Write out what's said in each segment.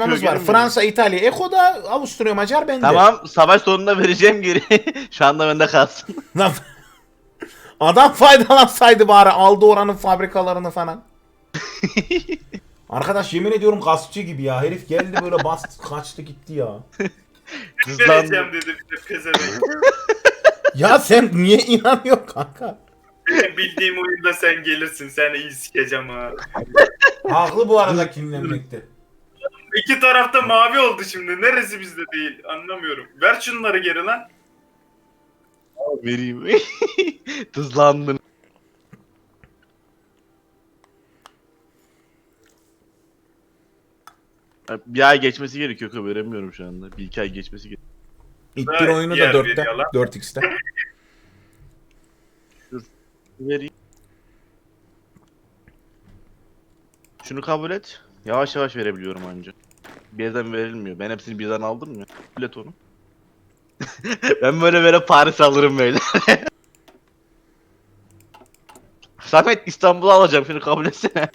Eko var. Fransa, İtalya, Eko'da, Avusturya, Macar bende. Tamam savaş sonunda vereceğim geri. Şu anda bende kalsın. Lan Adam faydalansaydı bari aldı oranın fabrikalarını falan. Arkadaş yemin ediyorum gaspçı gibi ya. Herif geldi böyle bastı kaçtı gitti ya. Vereceğim dedi bir de pezevenk. Ya sen niye inanıyorsun kanka? Bildiğim oyunda sen gelirsin. Sen iyi sikeceğim ha. Haklı bu arada kinlenmekte. İki tarafta mavi oldu şimdi. Neresi bizde değil? Anlamıyorum. Ver şunları geri lan. Vereyim. Hızlandın. Bir ay geçmesi gerekiyor ki veremiyorum şu anda. Bir iki ay geçmesi gerekiyor. İttir oyunu da Diğer 4'te. veriyor lan. 4x'te. Vereyim. Şunu kabul et. Yavaş yavaş verebiliyorum anca. Birden verilmiyor. Ben hepsini birden aldım ya. Kabul et onu. ben böyle böyle Paris alırım böyle. Samet İstanbul'u alacağım şunu kabul etsene.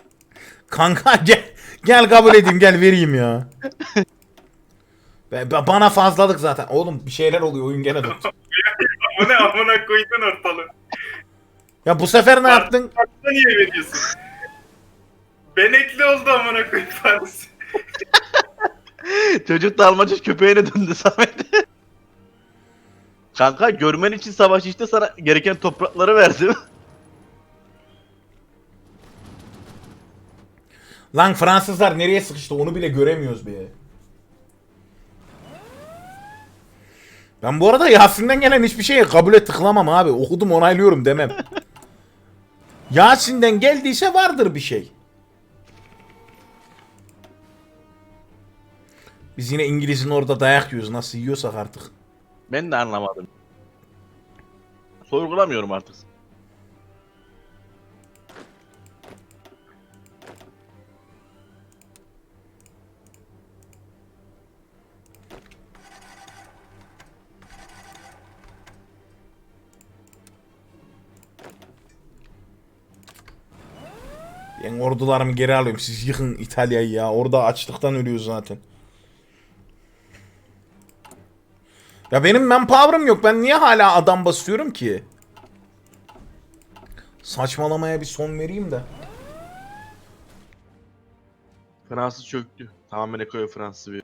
Kanka gel gel kabul edeyim gel vereyim ya. Be- be- bana fazlalık zaten. Oğlum bir şeyler oluyor oyun gene. Bu ne amına koydun ortalığı. Ya bu sefer ne yaptın? Sen niye veriyorsun? Benekli oldu amına koyayım Paris. Çocuk dalmaca köpeğine döndü Samet. Kanka görmen için savaş işte sana gereken toprakları verdim. Lan Fransızlar nereye sıkıştı onu bile göremiyoruz be. Ben bu arada Yasin'den gelen hiçbir şeye kabule tıklamam abi. Okudum onaylıyorum demem. Yasin'den geldiyse vardır bir şey. Biz yine İngiliz'in orada dayak yiyoruz. Nasıl yiyorsak artık. Ben de anlamadım. Sorgulamıyorum artık. Ben ordularımı geri alıyorum. Siz yıkın İtalya'yı ya. Orada açlıktan ölüyoruz zaten. Ya benim manpower'ım yok. Ben niye hala adam basıyorum ki? Saçmalamaya bir son vereyim de. Fransız çöktü. Tamamen Eko'ya Fransız bir.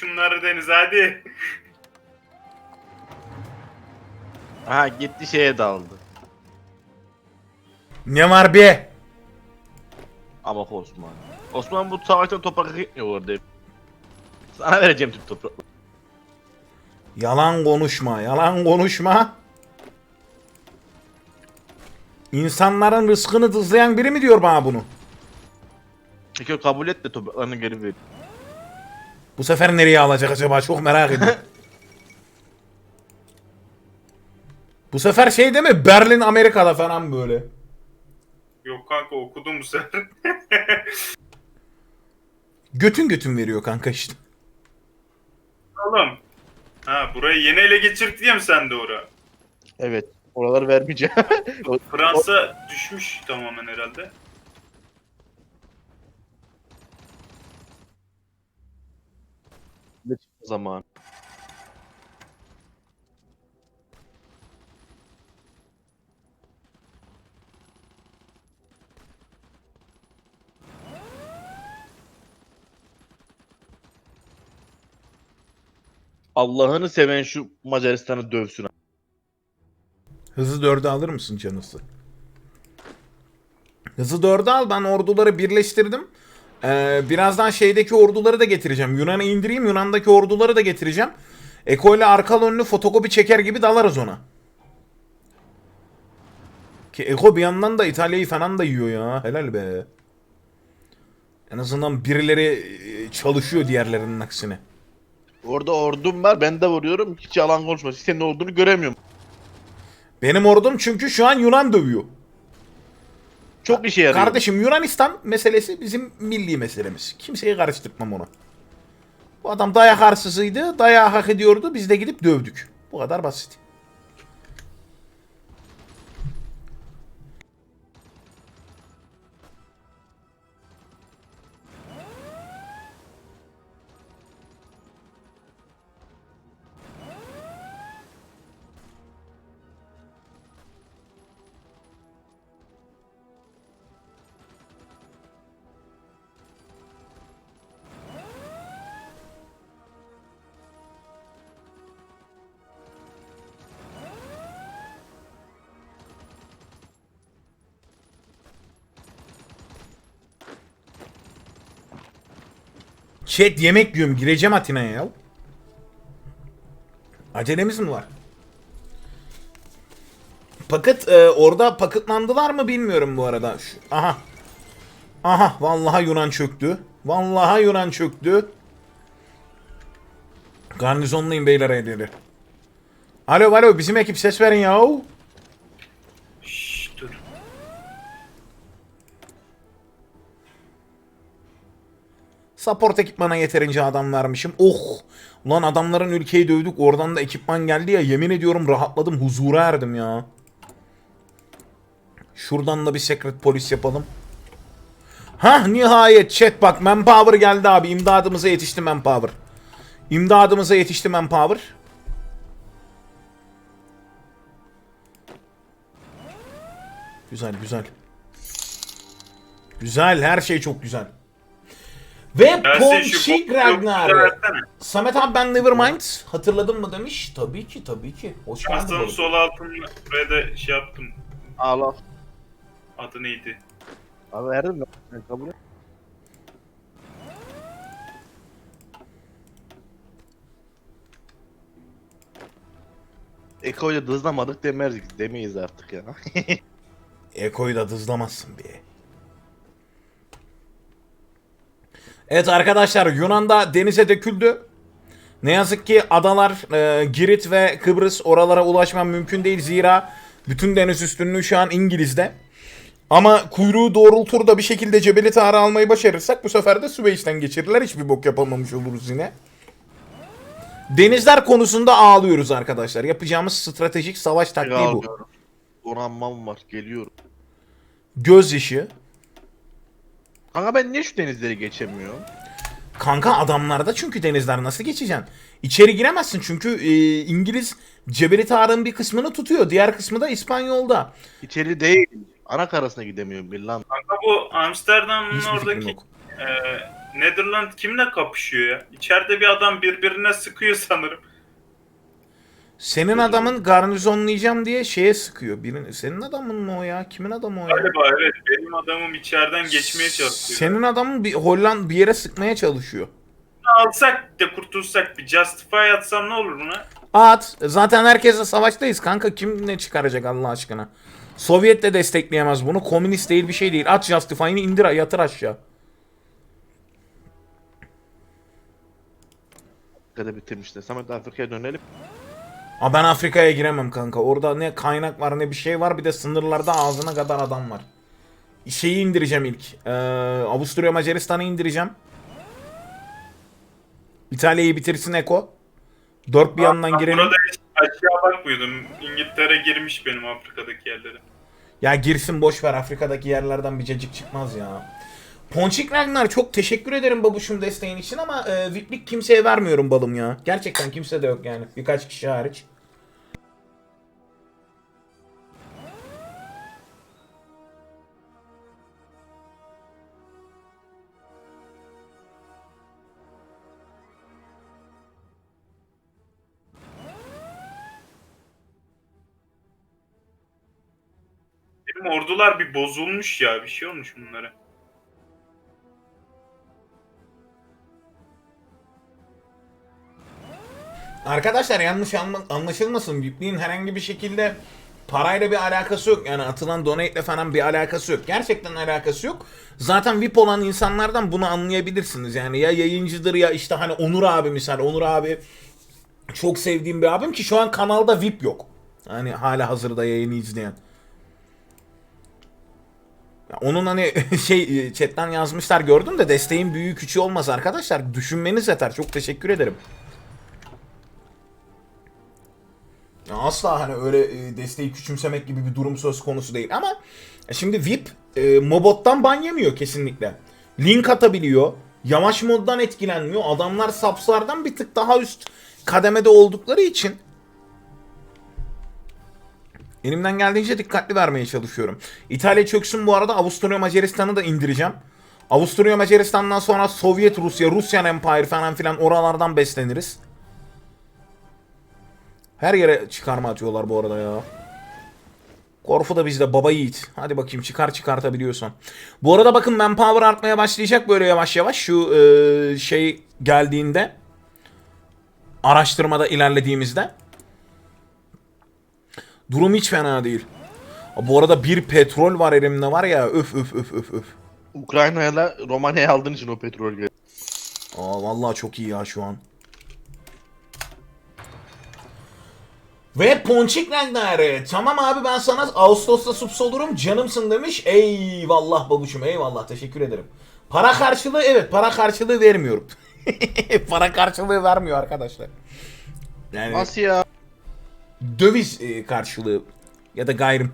Şunları Deniz hadi. Ha gitti şeye daldı. Ne var be? Ama Osman. Osman bu savaştan toprak gitmiyor orada. Sana vereceğim tüm toprakları. Yalan konuşma. Yalan konuşma. İnsanların rızkını tızlayan biri mi diyor bana bunu? Eko kabul et de topraklarını geri ver. Bu sefer nereye alacak acaba? Çok merak ediyorum. Bu sefer şey değil mi? Berlin Amerika'da falan böyle. Yok kanka okudum bu sefer. Götün götün veriyor kanka işte. Oğlum. Ha burayı yeni ele geçirdik diye mi sen de ora? Evet. Oraları vermeyeceğim. Fransa düşmüş tamamen herhalde. o zaman. Allah'ını seven şu Macaristan'ı dövsün. Hızı dörde alır mısın canısı? Hızı dörde al. Ben orduları birleştirdim. Ee, birazdan şeydeki orduları da getireceğim. Yunan'ı indireyim. Yunan'daki orduları da getireceğim. Eko ile arka önlü fotokopi çeker gibi dalarız ona. Ki Eko bir yandan da İtalya'yı falan da yiyor ya. Helal be. En azından birileri e, çalışıyor diğerlerinin aksine. Orada ordum var ben de vuruyorum hiç yalan konuşma. Senin olduğunu göremiyorum. Benim ordum çünkü şu an Yunan dövüyor. Çok işe yarıyor. Kardeşim Yunanistan meselesi bizim milli meselemiz. Kimseyi karıştırmam ona. Bu adam dayak arsızıydı. Dayağı hak ediyordu. Biz de gidip dövdük. Bu kadar basit. Chat yemek yiyorum. Gireceğim Atina'ya ya. Acelemiz mi var? Paket e, orada paketlandılar mı bilmiyorum bu arada. Şu- aha. Aha vallahi Yunan çöktü. Vallahi Yunan çöktü. Garnizonlayın beyler elleri. Alo alo bizim ekip ses verin yahu. Support ekipmana yeterince adam vermişim. Oh! Ulan adamların ülkeyi dövdük. Oradan da ekipman geldi ya. Yemin ediyorum rahatladım. Huzura erdim ya. Şuradan da bir secret polis yapalım. Hah nihayet chat bak manpower geldi abi. İmdadımıza yetişti manpower. İmdadımıza yetişti manpower. Güzel güzel. Güzel her şey çok güzel. Ve Ponçik Ragnar. Samet abi ben Nevermind hatırladın mı demiş. Tabii ki tabii ki. Hoş geldin. Sol altında buraya da şey yaptım. Al al. Adı neydi? Abi verdim ben. Kabul et. Eko'yla dızlamadık demezdik. Demeyiz artık ya. Eko'yu da dızlamazsın bir. Evet arkadaşlar Yunan'da denize döküldü. Ne yazık ki adalar e, Girit ve Kıbrıs oralara ulaşmam mümkün değil zira bütün deniz üstünlüğü şu an İngiliz'de. Ama kuyruğu doğrultur da bir şekilde Cebeli Tarık'ı almayı başarırsak bu sefer de Süveyş'ten geçirirler. Hiçbir bok yapamamış oluruz yine. Denizler konusunda ağlıyoruz arkadaşlar. Yapacağımız stratejik savaş taktiği bu. Donanmam var. Geliyorum. Gözyaşı. Kanka ben niye şu denizleri geçemiyorum? Kanka adamlarda çünkü denizler nasıl geçeceksin? İçeri giremezsin çünkü e, İngiliz Cebeli Tarık'ın bir kısmını tutuyor. Diğer kısmı da İspanyol'da. İçeri değil. Ana karasına gidemiyorum bir lan. Kanka bu Amsterdam'ın Hiçbir fikrim oradaki yok. e, Netherland kimle kapışıyor ya? İçeride bir adam birbirine sıkıyor sanırım. Senin adamın garnizonlayacağım diye şeye sıkıyor. Birini, senin adamın mı o ya? Kimin adamı o ya? Galiba evet benim adamım içeriden geçmeye çalışıyor. Senin adamın bir Holland bir yere sıkmaya çalışıyor. alsak da kurtulsak bir Justify atsam ne olur buna? At. Zaten herkesle savaştayız kanka. Kim ne çıkaracak Allah aşkına? Sovyet de destekleyemez bunu. Komünist değil bir şey değil. At Justify'ını indir yatır aşağı. Afrika'da bitirmişler. Samet Afrika'ya dönelim. Aa ben Afrika'ya giremem kanka. Orada ne kaynak var ne bir şey var. Bir de sınırlarda ağzına kadar adam var. Şeyi indireceğim ilk. Ee, Avusturya Macaristan'ı indireceğim. İtalya'yı bitirsin Eko. Dört bir yandan girelim. Burada aşağı bakmıyordum. İngiltere girmiş benim Afrika'daki yerlere. Ya girsin boş ver Afrika'daki yerlerden bir cacık çıkmaz ya. Ponçik Ragnar çok teşekkür ederim babuşum desteğin için ama e, VIP'lik kimseye vermiyorum balım ya. Gerçekten kimse de yok yani. Birkaç kişi hariç. Benim ordular bir bozulmuş ya. Bir şey olmuş bunlara. Arkadaşlar yanlış anla- anlaşılmasın. VIP'liğin herhangi bir şekilde parayla bir alakası yok. Yani atılan donate'le falan bir alakası yok. Gerçekten alakası yok. Zaten VIP olan insanlardan bunu anlayabilirsiniz. Yani ya yayıncıdır ya işte hani Onur abi misal. Onur abi çok sevdiğim bir abim ki şu an kanalda VIP yok. Hani hala hazırda yayını izleyen. Onun hani şey chatten yazmışlar gördüm de desteğin büyüğü küçüğü olmaz arkadaşlar. Düşünmeniz yeter. Çok teşekkür ederim. Asla hani öyle e, desteği küçümsemek gibi bir durum söz konusu değil ama şimdi VIP e, Mobot'tan ban yemiyor kesinlikle. Link atabiliyor. Yavaş moddan etkilenmiyor. Adamlar sapslardan bir tık daha üst kademede oldukları için elimden geldiğince dikkatli vermeye çalışıyorum. İtalya çöksün bu arada Avusturya Macaristan'ı da indireceğim. Avusturya Macaristan'dan sonra Sovyet Rusya, Russian Empire falan filan oralardan besleniriz. Her yere çıkarma atıyorlar bu arada ya. Korfu da bizde baba yiğit. Hadi bakayım çıkar çıkartabiliyorsan. Bu arada bakın manpower artmaya başlayacak böyle yavaş yavaş. Şu e, şey geldiğinde. Araştırmada ilerlediğimizde. Durum hiç fena değil. Bu arada bir petrol var elimde var ya öf öf öf öf öf. Ukrayna'yla Romanya'ya aldığın için o petrol geldi. Aa vallahi çok iyi ya şu an. Ve Ponçik Ragnar'ı. Tamam abi ben sana Ağustos'ta subs olurum canımsın demiş. Eyvallah babuşum eyvallah teşekkür ederim. Para karşılığı evet para karşılığı vermiyorum. para karşılığı vermiyor arkadaşlar. Yani Nasıl ya? döviz e, karşılığı ya da gayrım.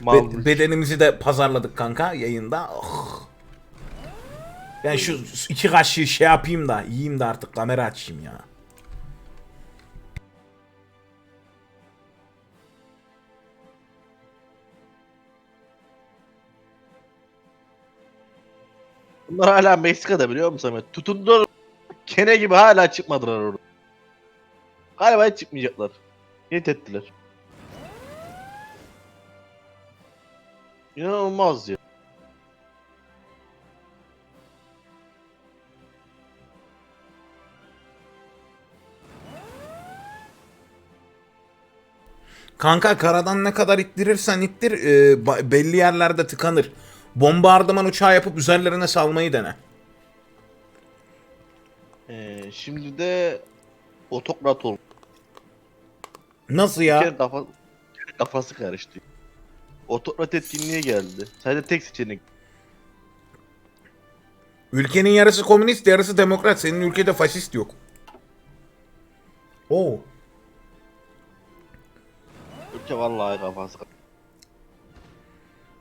Be- bedenimizi de pazarladık kanka yayında. Oh. Ben şu iki kaşığı şey yapayım da yiyeyim de artık kamera açayım ya. Bunlar hala Meksika'da biliyor musun Samet? Tutundular. Kene gibi hala çıkmadılar orada. Galiba hiç çıkmayacaklar. Niyet ettiler. İnanılmaz ya. Kanka karadan ne kadar ittirirsen ittir e, belli yerlerde tıkanır. Bombardıman uçağı yapıp üzerlerine salmayı dene. Ee, şimdi de otokrat oldu. Nasıl Bir ya? kere kafa, bir kere kafası karıştı. Otokrat etkinliğe geldi. Sadece tek seçenek. Ülkenin yarısı komünist yarısı demokrat. Senin ülkede faşist yok. Oo. Ülke vallahi kafası karıştı.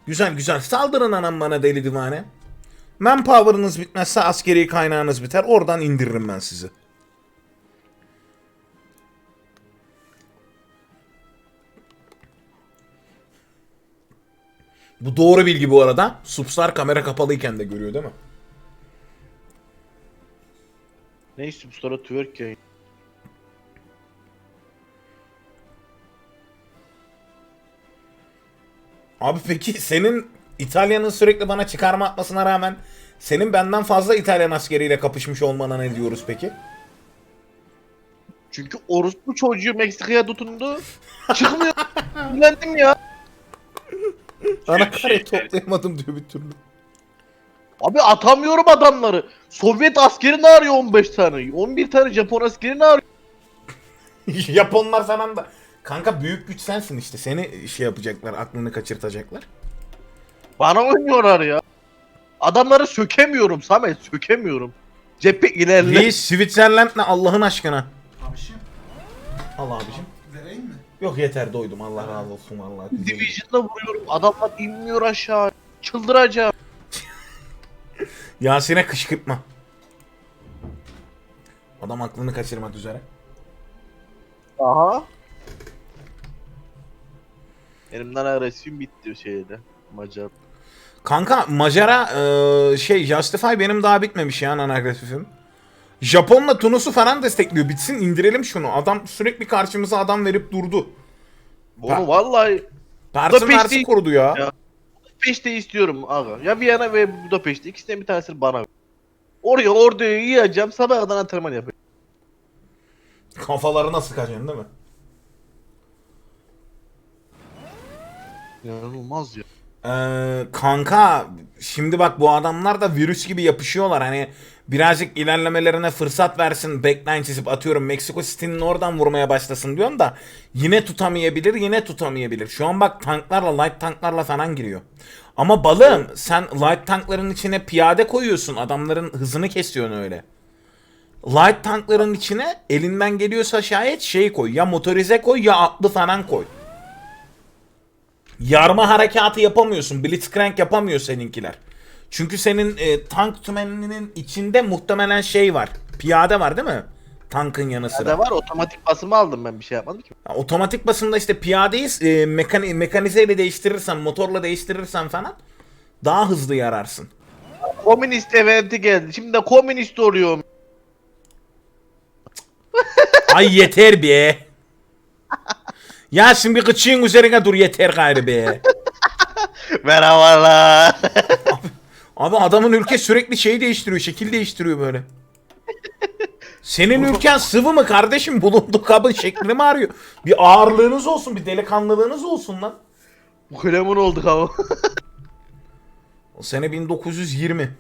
Güzel güzel. Saldırın anam bana deli divane. Manpower'ınız bitmezse askeri kaynağınız biter. Oradan indiririm ben sizi. Bu doğru bilgi bu arada. Substar kamera kapalıyken de görüyor değil mi? Neyse bu sonra twerk yayın. Abi peki senin İtalya'nın sürekli bana çıkarma atmasına rağmen senin benden fazla İtalyan askeriyle kapışmış olmana ne diyoruz peki? Çünkü orospu çocuğu Meksika'ya tutundu. Çıkmıyor. Bilendim ya. Ana kare toplayamadım diyor bir türlü. Abi atamıyorum adamları. Sovyet askerini arıyor 15 tane. 11 tane Japon askerini arıyor. Japonlar falan da. Kanka büyük güç sensin işte. Seni şey yapacaklar, aklını kaçırtacaklar. Bana oynuyorlar ya. Adamları sökemiyorum Samet sökemiyorum. Cephe ilerle. Reis Switzerland ne Allah'ın aşkına. Abişim Al abicim. vereyim mi? Yok yeter doydum Allah razı olsun vallahi. Division'da vuruyorum. Adamlar inmiyor aşağı. Çıldıracağım. Yasin'e kışkırtma. Adam aklını kaçırmak üzere. Aha. Elimden agresyon bitti şeyde. Macar. Kanka Macara eee, şey Justify benim daha bitmemiş ya anagresifim. Japon'la Tunus'u falan destekliyor. Bitsin indirelim şunu. Adam sürekli karşımıza adam verip durdu. Onu vallahi Pers'in Budapest Pers'i değil. korudu ya. Ya. Budapest'te istiyorum aga. Ya Viyana ve Budapest'te ikisinden bir tanesini bana ver. Oraya orduyu yiyeceğim sabah kadar antrenman yapacağım. Kafalarına sıkacaksın değil mi? İnanılmaz ya. Ee, kanka şimdi bak bu adamlar da virüs gibi yapışıyorlar hani birazcık ilerlemelerine fırsat versin backline çizip atıyorum Meksiko City'nin oradan vurmaya başlasın diyorum da yine tutamayabilir yine tutamayabilir. Şu an bak tanklarla light tanklarla falan giriyor. Ama balığım sen light tankların içine piyade koyuyorsun adamların hızını kesiyorsun öyle. Light tankların içine elinden geliyorsa şayet şey koy ya motorize koy ya atlı falan koy. Yarma harekatı yapamıyorsun. Blitzcrank yapamıyor seninkiler. Çünkü senin e, tank tümeninin içinde muhtemelen şey var. Piyade var değil mi? Tankın yanı sıra. Nerede var otomatik basımı aldım ben bir şey yapmadım ki. Ya, Otomatik basında işte piyadeyiz. E, mekani mekanizeyle değiştirirsen, motorla değiştirirsen falan daha hızlı yararsın. Komünist eventi geldi. Şimdi de komünist oluyorum. Ay yeter be. Ya şimdi kıçığın üzerine dur yeter gayrı be. Merhabalar. Abi adamın ülke sürekli şey değiştiriyor, şekil değiştiriyor böyle. Senin ülken sıvı mı kardeşim? Bulunduğu kabın şeklini mi arıyor? Bir ağırlığınız olsun, bir delikanlılığınız olsun lan. Bu kalemun olduk ama. O sene 1920.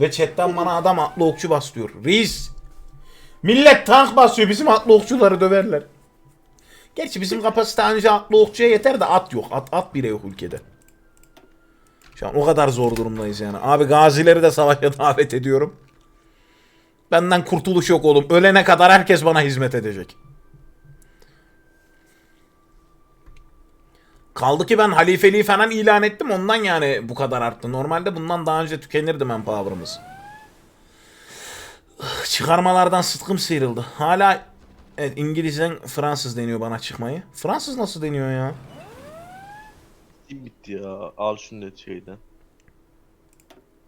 Ve chatten bana adam atlı okçu bas diyor. Reis. Millet tank basıyor bizim atlı okçuları döverler. Gerçi bizim kapasite anca atlı okçuya yeter de at yok. At, at bile yok ülkede. Şu an o kadar zor durumdayız yani. Abi gazileri de savaşa davet ediyorum. Benden kurtuluş yok oğlum. Ölene kadar herkes bana hizmet edecek. Kaldı ki ben halifeliği falan ilan ettim ondan yani bu kadar arttı. Normalde bundan daha önce tükenirdi. Ih, Çıkarmalardan sıtkım sıyrıldı. Hala evet, İngilizden Fransız deniyor bana çıkmayı. Fransız nasıl deniyor ya? bitti ya. Al şunu da şeyden.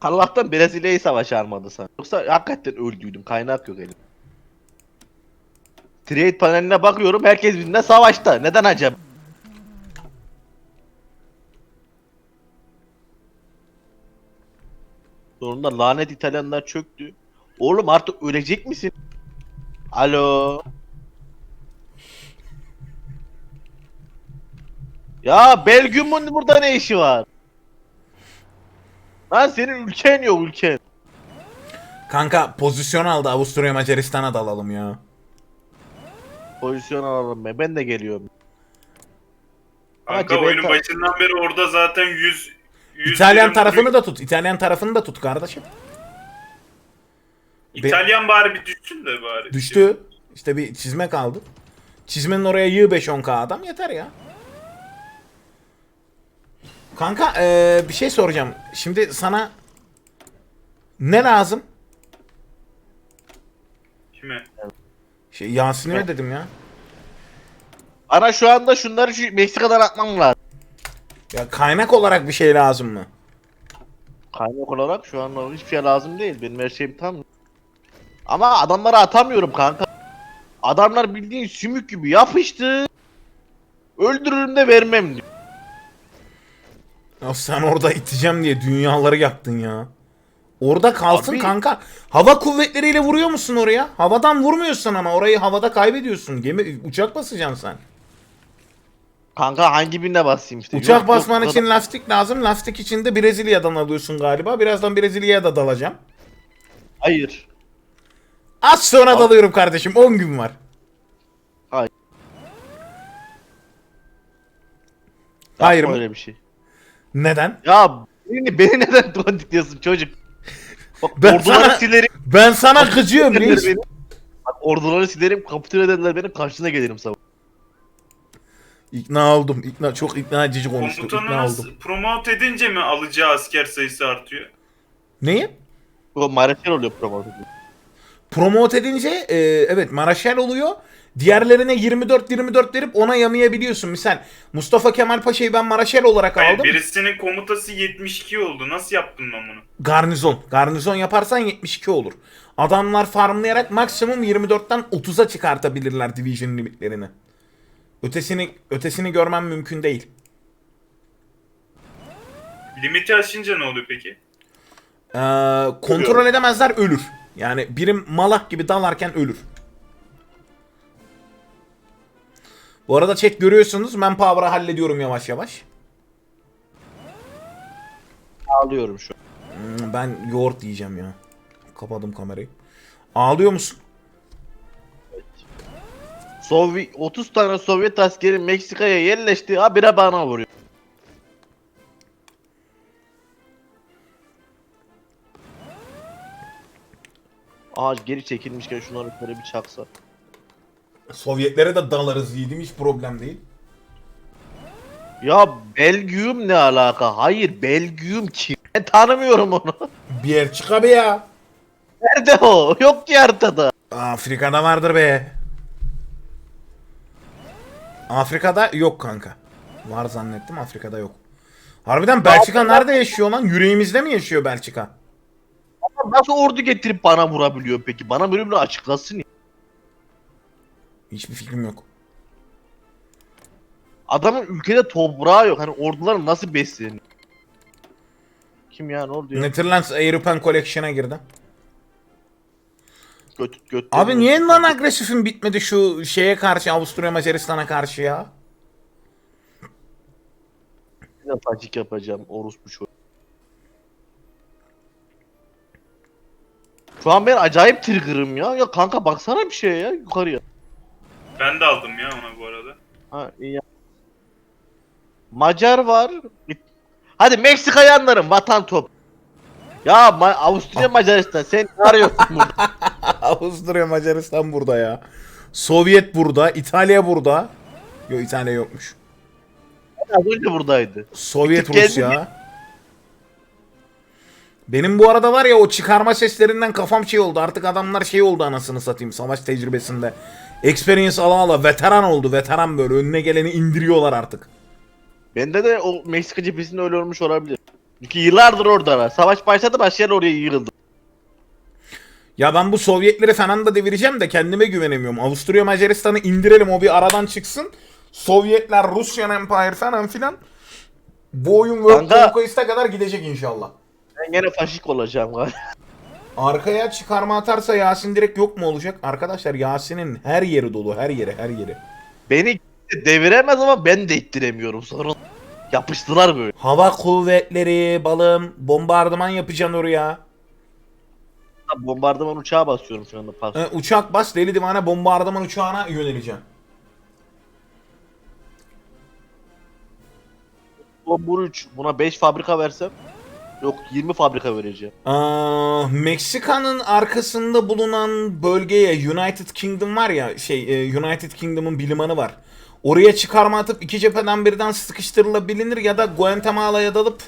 Allah'tan Brezilya'yı savaş armadı sen. Yoksa hakikaten öldüydüm. Kaynak yok elim. Trade paneline bakıyorum herkes birbirine savaşta. Neden acaba? Sonunda lanet İtalyanlar çöktü. Oğlum artık ölecek misin? Alo. Ya Belgium'un burada ne işi var? Lan senin ülken yok ülken. Kanka pozisyon aldı Avusturya Macaristan'a dalalım ya. Pozisyon alalım ben. Ben de geliyorum. Kanka Acaba- oyunun başından beri orada zaten 100 100 İtalyan birim tarafını da tut. İtalyan tarafını da tut kardeşim. İtalyan bari bir düşsün de bari. Düştü. İşte bir çizme kaldı. Çizmenin oraya yığ 5-10k adam yeter ya. Kanka eee, bir şey soracağım. Şimdi sana ne lazım? Kime? Şey, Yasin'e dedim ya. Bana şu anda şunları şu Meksika'dan atmam lazım. Ya kaynak olarak bir şey lazım mı? Kaynak olarak şu anda hiçbir şey lazım değil. Benim her şeyim tam. Ama adamlara atamıyorum kanka. Adamlar bildiğin sümük gibi yapıştı. Öldürürüm de vermem diyor. Ya sen orada iteceğim diye dünyaları yaktın ya. Orada kalsın Abi- kanka. Hava kuvvetleriyle vuruyor musun oraya? Havadan vurmuyorsun ama orayı havada kaybediyorsun. Gemi uçak basacaksın sen. Kanka hangi birine basayım işte. Uçak Yok, yok, basman o için kadar- lastik lazım. Lastik için de Brezilya'dan alıyorsun galiba. Birazdan Brezilya'ya da dalacağım. Hayır. Az sonra dalıyorum kardeşim. 10 gün var. Hayır. Hayır mı? öyle bir şey. Neden? Ya beni, beni neden tondik diyorsun çocuk? Bak Ben orduları sana- silerim. Ben sana kızıyorum reis. beni. Bak orduları silerim kapitüle ederler benim karşına gelirim sabah. İkna oldum. İkna, çok ikna edici konuştu. İkna nasıl oldum. promote edince mi alacağı asker sayısı artıyor? Neyi? O mareşal oluyor promote. Promote edince e, evet Maraşel oluyor. Diğerlerine 24-24 verip ona yamayabiliyorsun. Misal Mustafa Kemal Paşa'yı ben Maraşel olarak Hayır, aldım. birisinin komutası 72 oldu. Nasıl yaptın ben bunu? Garnizon. Garnizon yaparsan 72 olur. Adamlar farmlayarak maksimum 24'ten 30'a çıkartabilirler division limitlerini. Ötesini ötesini görmem mümkün değil. Limiti aşınca ne oluyor peki? Ee, kontrol edemezler ölür. Yani birim malak gibi dalarken ölür. Bu arada chat görüyorsunuz manpower'ı hallediyorum yavaş yavaş. Ağlıyorum şu an. Hmm, Ben yoğurt yiyeceğim ya. Kapadım kamerayı. Ağlıyor musun? Sovyet 30 tane Sovyet askeri Meksika'ya yerleşti. Habire bana vuruyor. Ağaç geri çekilmişken şunları böyle bir çaksa. Sovyetlere de dalarız yiğidim hiç problem değil. Ya Belgium ne alaka? Hayır Belgium kim? Ben tanımıyorum onu. Bir yer çık abi ya. Nerede o? Yok ki haritada. Afrika'da vardır be. Afrika'da yok kanka. Var zannettim Afrika'da yok. Harbiden Belçika nerede yaşıyor lan? Yüreğimizde mi yaşıyor Belçika? Nasıl ordu getirip bana vurabiliyor peki? Bana bir açıklasın ya. Hiçbir fikrim yok. Adamın ülkede toprağı yok. Hani ordular nasıl besleniyor? Kim ya ne oldu ya? Netherlands European Collection'a girdim. Göt, göt, Abi niye lan agresifim bitmedi şu şeye karşı Avusturya Macaristan'a karşı ya? Paçik yapacağım orospu şu. Şu an ben acayip trigger'ım ya. Ya kanka baksana bir şey ya yukarıya. Ben de aldım ya ona bu arada. Ha iyi ya. Macar var. Hadi Meksika'yı anlarım vatan top. Ya Ma- Avusturya Macaristan sen ne arıyorsun burada? Avusturya Macaristan burada ya. Sovyet burada, İtalya burada. Yok İtalya yokmuş. Az önce buradaydı. Sovyet Bir tık Rusya. Benim bu arada var ya o çıkarma seslerinden kafam şey oldu. Artık adamlar şey oldu anasını satayım savaş tecrübesinde. Experience ala ala veteran oldu. Veteran böyle önüne geleni indiriyorlar artık. Bende de o Meksika cephesinde öyle olmuş olabilir. Çünkü yıllardır oradalar. Savaş başladı başlayan oraya yığıldı. Ya ben bu Sovyetleri falan da devireceğim de kendime güvenemiyorum. Avusturya Macaristan'ı indirelim o bir aradan çıksın. Sovyetler, Russian Empire falan filan. Bu oyun World Kanka- Conquest'a kadar gidecek inşallah. Ben gene faşik olacağım galiba. Arkaya çıkarma atarsa Yasin direkt yok mu olacak? Arkadaşlar Yasin'in her yeri dolu. Her yeri her yeri. Beni deviremez ama ben de ittiremiyorum. Sorun yapıştılar böyle. Hava kuvvetleri, balım, bombardıman yapacaksın oraya. Bombardıman uçağa basıyorum şu anda. Pas. Ee, uçak bas deli divane bombardıman uçağına yöneleceksin. Bombur 3 buna 5 fabrika versem yok 20 fabrika vereceğim. Aa, Meksika'nın arkasında bulunan bölgeye United Kingdom var ya şey e, United Kingdom'un bir limanı var. Oraya çıkarma atıp iki cepheden birden sıkıştırılabilir ya da Guatemala'ya dalıp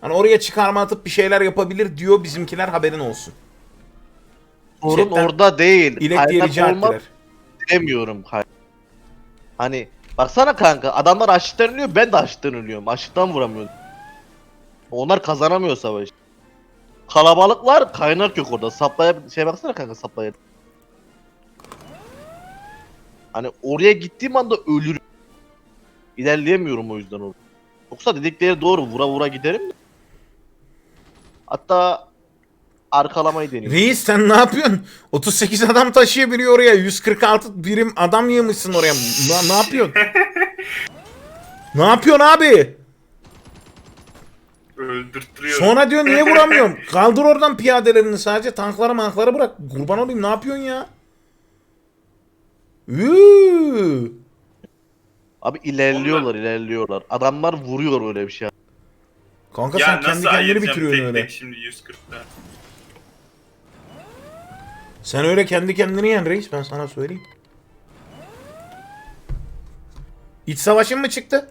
hani oraya çıkarma atıp bir şeyler yapabilir diyor bizimkiler haberin olsun. Sorun Chatten orada değil. İlek diye rica ettiler. demiyorum. Hani baksana kanka adamlar açlıktan ölüyor ben de açlıktan ölüyorum. Açlıktan vuramıyorum. Onlar kazanamıyor savaşı. Kalabalıklar kaynak yok orada. Saplaya şey baksana kanka saplaya. Hani oraya gittiğim anda ölürüm. İlerleyemiyorum o yüzden orada. Yoksa dedikleri doğru vura vura giderim de. Hatta arkalamayı deniyorum. Reis sen ne yapıyorsun? 38 adam taşıyabiliyor oraya. 146 birim adam yığmışsın oraya. Ne, ne yapıyorsun? ne yapıyorsun abi? Öldürtüyorum. Sonra diyor niye vuramıyorum? Kaldır oradan piyadelerini sadece tankları mankları bırak. Kurban olayım ne yapıyorsun ya? Üü. Abi ilerliyorlar ilerliyorlar. Adamlar vuruyor öyle bir şey. Kanka ya sen kendi kendini bitiriyorsun tek öyle. tek şimdi 140'ta. Sen öyle kendi kendini yen reis ben sana söyleyeyim. İç savaşın mı çıktı?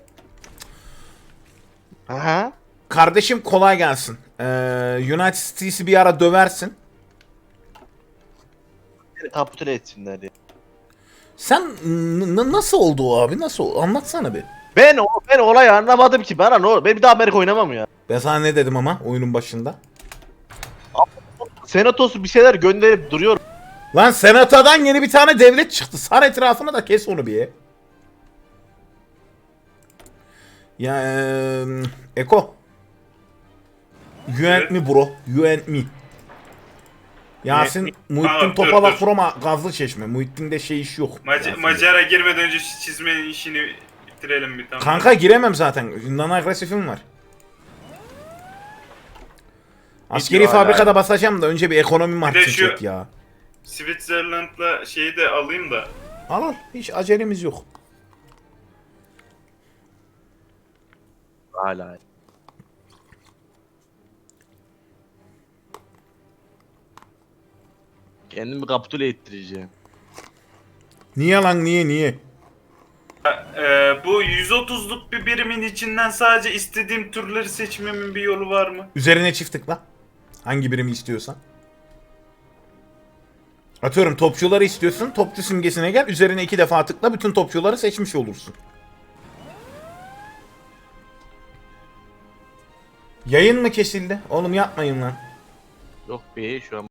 Aha. Kardeşim kolay gelsin. Ee, United States'i bir ara döversin. Kapitüle etsinler diye. Sen nasıl oldu o abi? Nasıl oldu? Anlatsana bir. Ben o ben olayı anlamadım ki. Bana ne olur? Ben bir daha Amerika oynamam ya. Ben sana ne dedim ama oyunun başında? Senatosu bir şeyler gönderip duruyor. Lan senatodan yeni bir tane devlet çıktı. Sar etrafına da kes onu bir. Ya eee, Eko. You and me bro. You and me. Yasin Muhittin Tamam, Topal'a dur. kurama gazlı çeşme. Muhittin'de şey iş yok. Mac- Yasin'de. Macar'a girmeden önce şu çizmenin işini bitirelim bir tamam. Kanka giremem zaten. Non agresifim var. Askeri Gidiyor hala. fabrikada basacağım da önce bir ekonomi marşı şu- çek ya. Switzerland'la şeyi de alayım da. Al al. Hiç acelemiz yok. Hala. Kendimi kapitüle ettireceğim. Niye lan niye niye? Ee, bu 130'luk bir birimin içinden sadece istediğim türleri seçmemin bir yolu var mı? Üzerine çift tıkla. Hangi birimi istiyorsan. Atıyorum topçuları istiyorsun. Topçu simgesine gel. Üzerine iki defa tıkla. Bütün topçuları seçmiş olursun. Yayın mı kesildi? Oğlum yapmayın lan. Yok be şu an